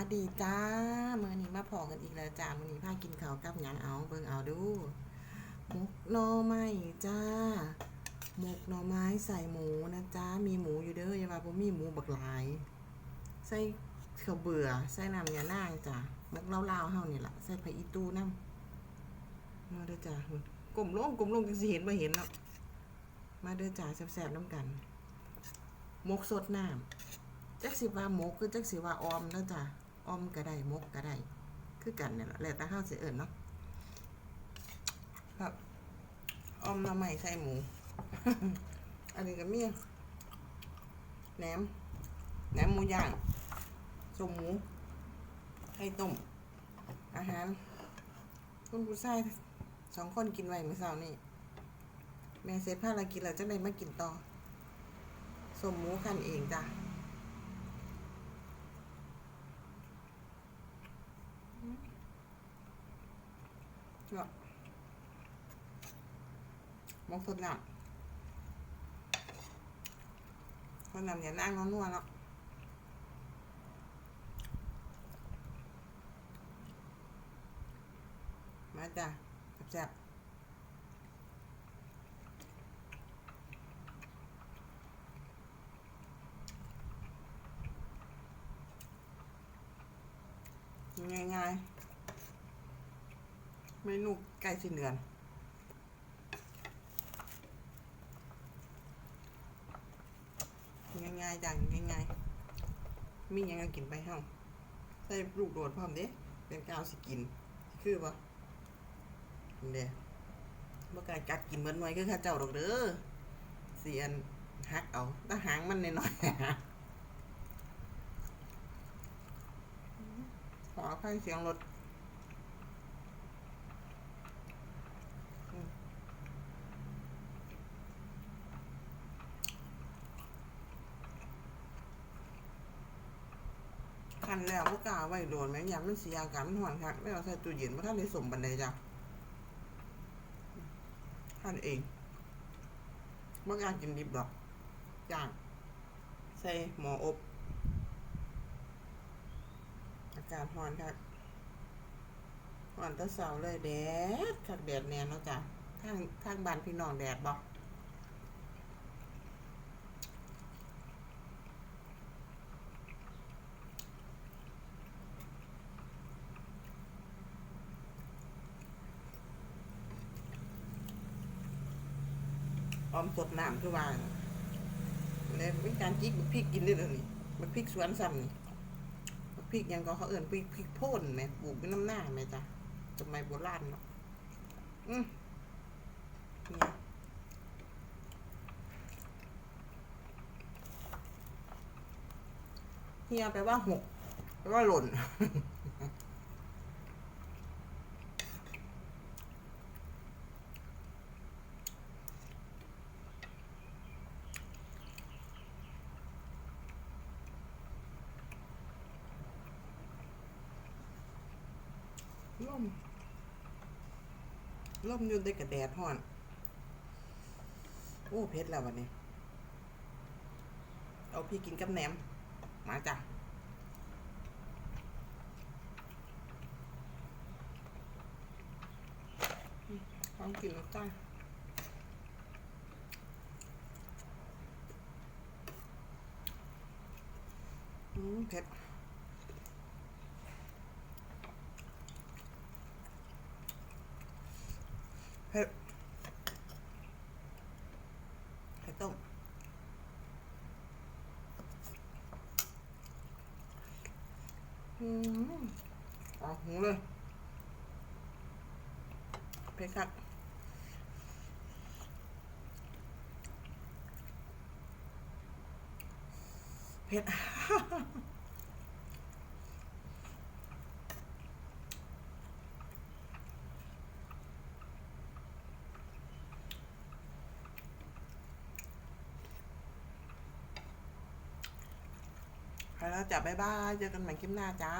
วัสดีจ้ามื่อนี้มาพอกันอีกแล้วจ้ามื่อนี้พากินข้าวกับหยังเอาเบิ่งเอาดูหมกหน่อไม้จ้าหมกหน่อไม้ใส่หมูนะจ้ามีหมูอยู่เด้ออย่าว่าบ่มีหมูบักหลาย ใส่ข้าวเบื่อใส่น้ำยานางจ้าหมกเล่าวๆเฮานี่แหละใส่ผักอีตูน้ำมาเด้อจ้ากลมลงกลมลงจังสิเห็นบ่เห็นเนาะมาเด้อจ้าแซ่บๆน้ำกันหมกสดน้ำจักสิว่าหมกคือจักสิว่าออมนะจ้ะ ออมก็ได้มกก็ได้ คือกันเนี่ยแหละแล้วแต่เฮาสิเอิ้นเนาะครับออมหน่อไม้ใส่หมู อันนี้ก็มีแหนมแหนมหมูย่างสมหมูไข่ต้ม อาหาร คุณผู้ชายสองคนกินไว้เมื่อเช้านี่แม่เสร็จภารกิจแล้วจะได้มากินต่อสมหมูกันเองจ้ะ เนาะมกสดน้ำคนน้ำอย่านั่งนัวๆเนาะมาจ้ะแซ่บง่ายๆ เมนูไก่สิ้นเดือนง่ายๆจังง่ายๆมียังก็กินไปเฮาใส่ลูกโดดพร้อมเด้เป็นกาวสิกิน คือบ่นี่เด้บ่กล้ากัดกินเหมือนหน่วยคือข้าเจ้าดอกเด้อเสียนหักเอาตาหางมันน้อยๆขออภัยเสียงรถ นแล้วพวกกาไว้โดนแม่งยามมันเสียอากาศมันหอนคักไม่เอาใส่ตู้เย็นเพราะท่านได้สมบันไดจ้ะท่านเองเมื่อกล้ากินดิบดอกย่างใส่หมออบอากาศหอนคักหอนตะเสาเลยแดดคักแดดแน่เนาะจ้ะทางทางบ้านพี่น้องแดดบอก ออมสดน้ำคือว่าเลยเป็นการจิกบักพริกกินได้เลยนี่บักพริกสวนซ้ำนี่บักพริกยังก็เขาเอิ่นพริกพริกโพ่นแหมปลูกเป็นน้ำหน้าแหมจ้ะสมัยโบราณเนาะอืมเนี่ยเฮียแปลว่าหกแปลว่าหล่น ล่มล่มอยู่ในกระแดดห่อน โอ้เพชรแล้ววันนี้ เอาพี่กินกับแหนม มาจ้ะอืมลองกินแล้วจ้าอืมเผ็ด ผ็ดไข่ต้มอืมออกหูเลยเผ็ดคักเผ็ด แล้วจ้ะบ๊ายบาย เจอกันใหม่คลิปหน้าจ้า